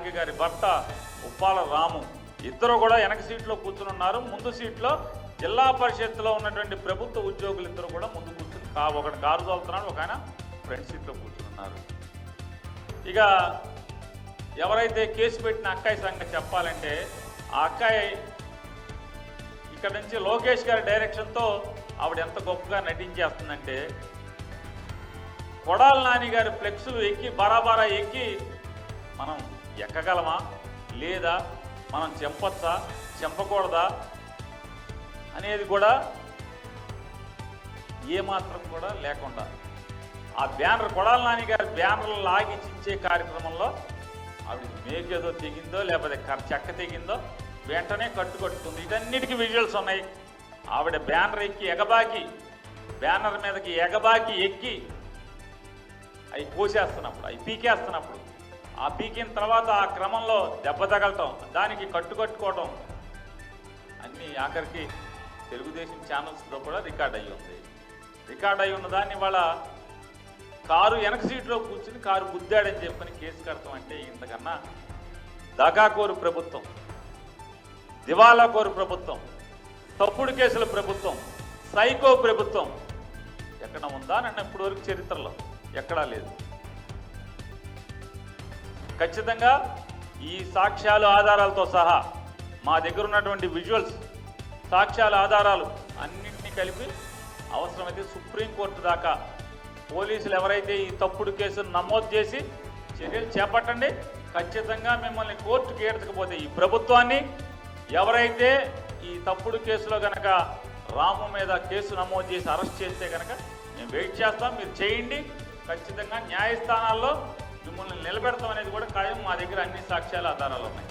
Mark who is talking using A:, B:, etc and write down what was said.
A: జానకి గారి భర్త ఉప్పాల రాము. ఇద్దరు కూడా వెనక సీట్లో కూర్చుని ఉన్నారు ముందు సీట్లో జిల్లా పరిషత్లో ఉన్నటువంటి ప్రభుత్వ ఉద్యోగులు ఇద్దరు కూడా ముందు కూర్చుని కా ఒకటి కారు తోలుతున్నాడు ఒక ఆయన ఫ్రంట్ సీట్లో కూర్చున్నారు ఇక ఎవరైతే కేసు పెట్టిన అక్కాయి సంగతి చెప్పాలంటే ఆ అక్కాయి ఇక్కడ నుంచి లోకేష్ గారి డైరెక్షన్తో ఆవిడ ఎంత గొప్పగా నటించేస్తుందంటే కొడాల నాని గారి ఫ్లెక్సులు ఎక్కి బరాబరా ఎక్కి మనం ఎక్కగలమా? లేదా మనం చెంపచ్చా? చెంపకూడదా? అనేది కూడా ఏమాత్రం కూడా లేకుండా. ఆ బ్యానర్ కొడాల నాని గారి బ్యానర్లు లాగించే కార్యక్రమంలో ఆవిడ మేకేదో తెగిందో లేకపోతే కర్- చెక్క తెగిందో వెంటనే కట్టుకట్టుకుంది ఇటన్నిటికీ విజువల్స్ ఉన్నాయి. ఆవిడ బ్యానర్ ఎక్కి ఎగబాకి బ్యానర్ మీదకి ఎగబాకి ఎక్కి అవి కోసేస్తున్నప్పుడు అవి పీకేస్తున్నప్పుడు ఆ పీకిన తర్వాత ఆ క్రమంలో దెబ్బ తగలటం దానికి కట్టుకట్టుకోవటం అన్నీ ఆఖరికి తెలుగుదేశం ఛానల్స్లో కూడా రికార్డ్ అయ్యి ఉంది. రికార్డ్ అయి ఉన్న దాన్ని వాళ్ళ కారు వెనక సీట్లో కూర్చుని కారు గుద్దాడని చెప్పని కేసు కడతాం అంటే ఇంతకన్నా దగాకోరు ప్రభుత్వం దివాలా కోరు ప్రభుత్వం తప్పుడు కేసుల ప్రభుత్వం సైకో ప్రభుత్వం ఎక్కడ ఉందా నన్ను ఇప్పటి వరకు చరిత్రలో ఎక్కడా లేదు. ఖచ్చితంగా ఈ సాక్ష్యాలు ఆధారాలతో సహా మా దగ్గర ఉన్నటువంటి విజువల్స్ సాక్ష్యాల ఆధారాలు అన్నింటినీ కలిపి అవసరమైతే సుప్రీంకోర్టు దాకా పోలీసులు ఎవరైతే ఈ తప్పుడు కేసును నమోదు చేసి చర్యలు చేపట్టండి. ఖచ్చితంగా మిమ్మల్ని కోర్టుకి ఏడ్చకపోతే ఈ ప్రభుత్వాన్ని ఎవరైతే ఈ తప్పుడు కేసులో కనుక రాము మీద కేసు నమోదు చేసి అరెస్ట్ చేస్తే గనక మేము వెయిట్ చేస్తాం. మీరు చేయండి. ఖచ్చితంగా న్యాయస్థానాల్లో మిమ్మల్ని నిలబెడతాం అనేది కూడా ఖాయం మా దగ్గర అన్ని సాక్ష్యాలు ఆధారాలు ఉన్నాయి.